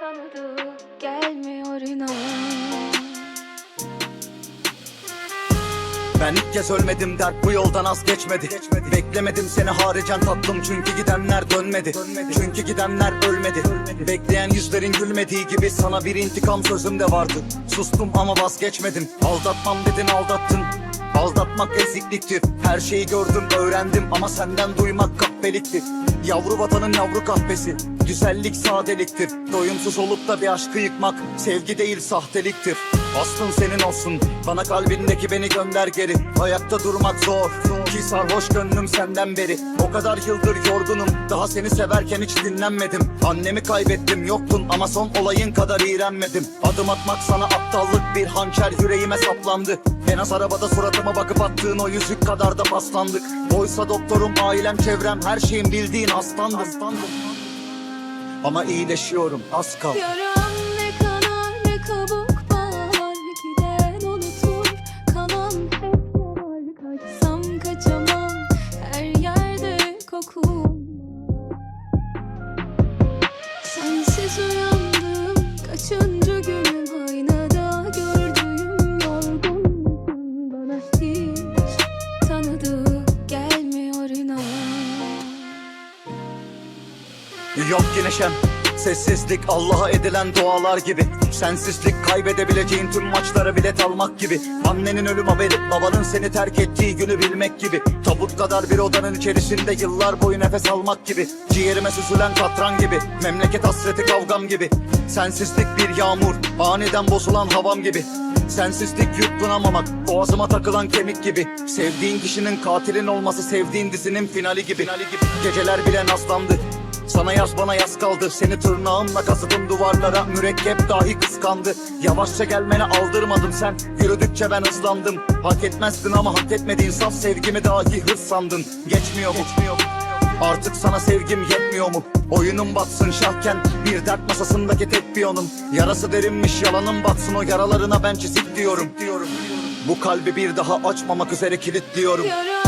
tanıdık gelmiyor inan. Ben ilk kez ölmedim dert bu yoldan az geçmedi, Beklemedim seni haricen tatlım. Çünkü gidenler dönmedi, Çünkü gidenler ölmedi. Bekleyen yüzlerin gülmediği gibi sana bir intikam sözüm de vardı. Sustum ama vazgeçmedim. Aldatmam dedin aldattın Aldatmak ezikliktir Her şeyi gördüm öğrendim ama senden duymak kahpeliktir Yavru vatanın yavru kahpesi Güzellik sadeliktir. Doyumsuz olup da bir aşkı yıkmak Sevgi değil sahteliktir. Aslın senin olsun Bana kalbindeki beni gönder geri. Ayakta durmak zor Ki sarhoş gönlüm senden beri. O kadar yıldır yorgunum Daha seni severken hiç dinlenmedim. Annemi kaybettim yoktun ama son olayın kadar iğrenmedim. Adım atmak sana aptallık bir hançer yüreğime saplandı. En az arabada suratıma bakıp attığın o yüzük kadar da paslandık. Oysa doktorum, ailem, çevrem her şeyin bildiğin hastandım Ama iyileşiyorum az kal Yaram kokun Sensiz uyandım kaçıncı günüm? Aynada gördüğüm yorgun yüzün Bana hiç tanıdık gelmiyor inan. Yok güneşem Sessizlik Allah'a edilen dualar gibi. Sensizlik kaybedebileceğin tüm maçlara bilet almak gibi. Annenin ölüm haberi babanın seni terk ettiği günü bilmek gibi. Tabut kadar bir odanın içerisinde yıllar boyu nefes almak gibi. Ciğerime süzülen katran gibi. Memleket hasreti kavgam gibi. Sensizlik bir yağmur Aniden bozulan havam gibi. Sensizlik yutkunamamak Boğazıma takılan kemik gibi. Sevdiğin kişinin katilin olması Sevdiğin dizinin finali gibi, finali gibi. Geceler bile naslandı sana yaz bana yaz kaldı. Seni tırnağımla kazıdım duvarlara. Mürekkep dahi kıskandı. Yavaşça gelmene aldırmadım sen. Yürüdükçe ben hızlandım. Hak etmezdin ama hak etmediğin saf sevgimi dahi hırs sandın. Geçmiyor mu? Geçmiyor mu? Artık sana sevgim yetmiyor mu? Oyunun batsın şahken. Bir dert masasındaki tek piyonum Yarası derinmiş yalanın batsın. O yaralarına ben çizik diyorum. Bu kalbi bir daha açmamak üzere kilitliyorum. Yaram